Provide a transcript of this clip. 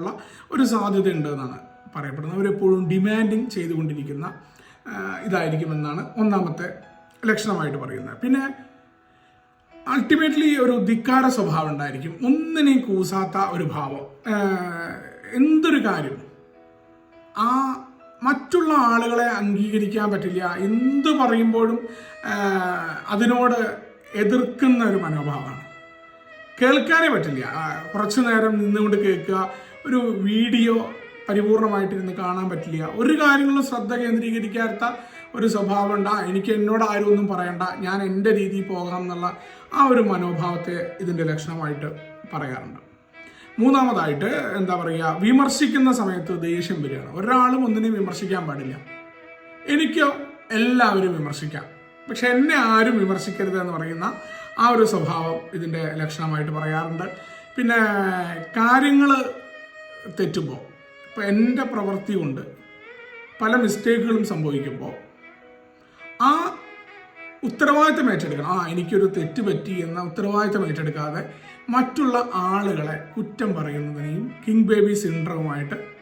ഉള്ള ഒരു സാധ്യത ഉണ്ടെന്നാണ് പറയപ്പെടുന്നത്. അവരെപ്പോഴും ഡിമാൻഡിങ് ചെയ്തുകൊണ്ടിരിക്കുന്ന ഇതായിരിക്കുമെന്നാണ് ഒന്നാമത്തെ ലക്ഷണമായിട്ട് പറയുന്നത്. പിന്നെ അൾട്ടിമേറ്റ്ലി ഒരു ധിക്കാര സ്വഭാവം ഉണ്ടായിരിക്കും. ഒന്നിനെയും കൂസാത്ത ഒരു ഭാവം. എന്തൊരു കാര്യം? ആ മറ്റുള്ള ആളുകളെ അംഗീകരിക്കാൻ പറ്റില്ല. എന്ത് പറയുമ്പോഴും അതിനോട് എതിർക്കുന്ന ഒരു മനോഭാവമാണ്. കേൾക്കാനേ പറ്റില്ല. കുറച്ചു നേരം നിന്നുകൊണ്ട് കേൾക്കുക ഒരു വീഡിയോ പരിപൂർണമായിട്ട് ഇരുന്ന് കാണാൻ പറ്റില്ല. ഒരു കാര്യങ്ങളും ശ്രദ്ധ കേന്ദ്രീകരിക്കാത്ത ഒരു സ്വഭാവം ഉണ്ട്. എനിക്ക് എന്നോട് ആരും ഒന്നും പറയണ്ട. ഞാൻ എന്റെ രീതിയിൽ പോകാം എന്നുള്ള ആ ഒരു മനോഭാവത്തെ ഇതിന്റെ ലക്ഷണമായിട്ട് പറയാറുണ്ട്. മൂന്നാമതായിട്ട് എന്താ പറയുക വിമർശിക്കുന്ന സമയത്ത് ദേഷ്യം വരികയാണ്. ഒരാളും ഒന്നിനെയും വിമർശിക്കാൻ പാടില്ല. എനിക്കോ എല്ലാവരും വിമർശിക്കാം. പക്ഷെ എന്നെ ആരും വിമർശിക്കരുത് എന്ന് പറയുന്ന ആ ഒരു സ്വഭാവം ഇതിന്റെ ലക്ഷണമായിട്ട് പറയാറുണ്ട്. പിന്നെ കാര്യങ്ങൾ തെറ്റുമ്പോൾ ഇപ്പം എന്റെ പ്രവൃത്തി കൊണ്ട് പല മിസ്റ്റേക്കുകളും സംഭവിക്കുമ്പോൾ ആ ഉത്തരവാദിത്തം ഏറ്റെടുക്കണം. ആ എനിക്കൊരു തെറ്റ് പറ്റി എന്ന ഉത്തരവാദിത്തം ഏറ്റെടുക്കാതെ മറ്റുള്ള ആളുകളെ കുറ്റം പറയുന്നതിനെയും കിങ് ബേബി സിൻഡ്രവുമായിട്ട്